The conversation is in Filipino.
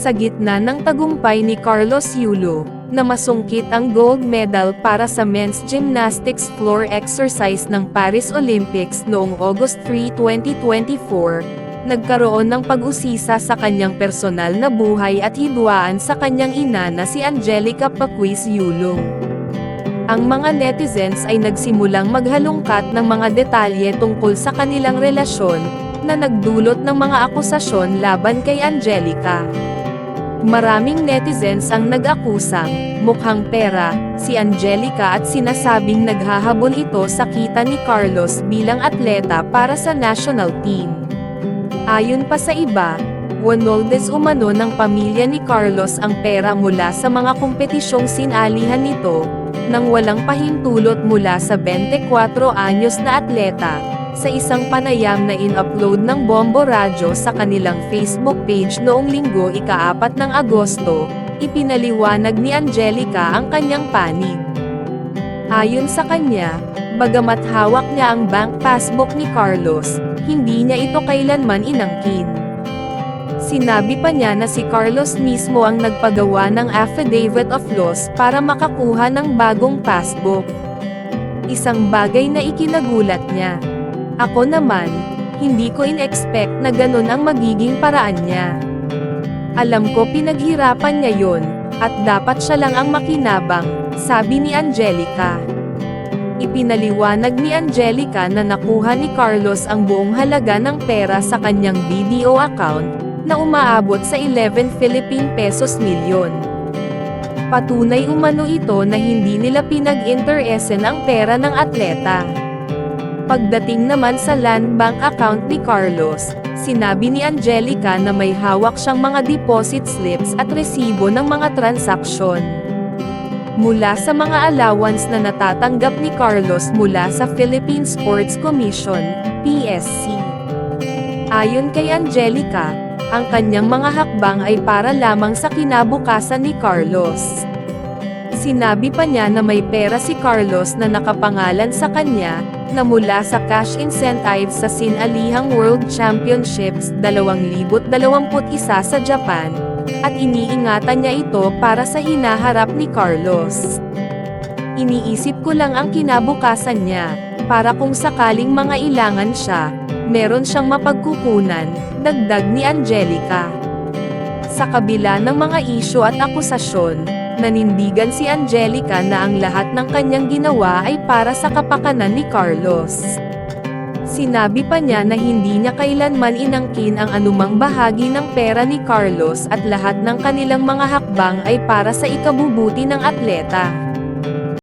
Sa gitna ng tagumpay ni Carlos Yulo, na masungkit ang gold medal para sa men's gymnastics floor exercise ng Paris Olympics noong August 3, 2024, nagkaroon ng pag-usisa sa kanyang personal na buhay at hidwaan sa kanyang ina na si Angelica Paquiz Yulong. Ang mga netizens ay nagsimulang maghalongkat ng mga detalye tungkol sa kanilang relasyon, na nagdulot ng mga akusasyon laban kay Angelica. Maraming netizens ang nag-akusang, mukhang pera, si Angelica at sinasabing naghahabol ito sa kita ni Carlos bilang atleta para sa national team. Ayon pa sa iba, Wanoldes umano ng pamilya ni Carlos ang pera mula sa mga kompetisyong sinalihan nito, nang walang pahintulot mula sa 24 anyos na atleta, sa isang panayam na in-upload ng Bombo Radyo sa kanilang Facebook page noong linggo ika-4 ng Agosto, ipinaliwanag ni Angelica ang kanyang panig. Ayon sa kanya, bagamat hawak niya ang bank passbook ni Carlos, hindi niya ito kailanman inangkin. Sinabi pa niya na si Carlos mismo ang nagpagawa ng affidavit of loss para makakuha ng bagong passbook. Isang bagay na ikinagulat niya. Ako naman, hindi ko in-expect na ganun ang magiging paraan niya. Alam ko pinaghirapan niya yon, at dapat siya lang ang makinabang, sabi ni Angelica. Ipinaliwanag ni Angelica na nakuha ni Carlos ang buong halaga ng pera sa kanyang BDO account, na umaabot sa 11 Philippine pesos milyon. Patunay umano ito na hindi nila pinag-interesen ang pera ng atleta. Pagdating naman sa land bank account ni Carlos, sinabi ni Angelica na may hawak siyang mga deposit slips at resibo ng mga transaksyon. Mula sa mga allowance na natatanggap ni Carlos mula sa Philippine Sports Commission, PSC. Ayon kay Angelica, ang kanyang mga hakbang ay para lamang sa kinabukasan ni Carlos. Sinabi pa niya na may pera si Carlos na nakapangalan sa kanya, na mula sa cash incentives sa Sinalihang World Championships 2021 sa Japan, at iniingatan niya ito para sa hinaharap ni Carlos. Iniisip ko lang ang kinabukasan niya, para kung sakaling mga ilangan siya, meron siyang mapagkukunan, dagdag ni Angelica. Sa kabila ng mga isyo at akusasyon, nanindigan si Angelica na ang lahat ng kanyang ginawa ay para sa kapakanan ni Carlos. Sinabi pa niya na hindi niya kailanman inangkin ang anumang bahagi ng pera ni Carlos at lahat ng kanilang mga hakbang ay para sa ikabubuti ng atleta.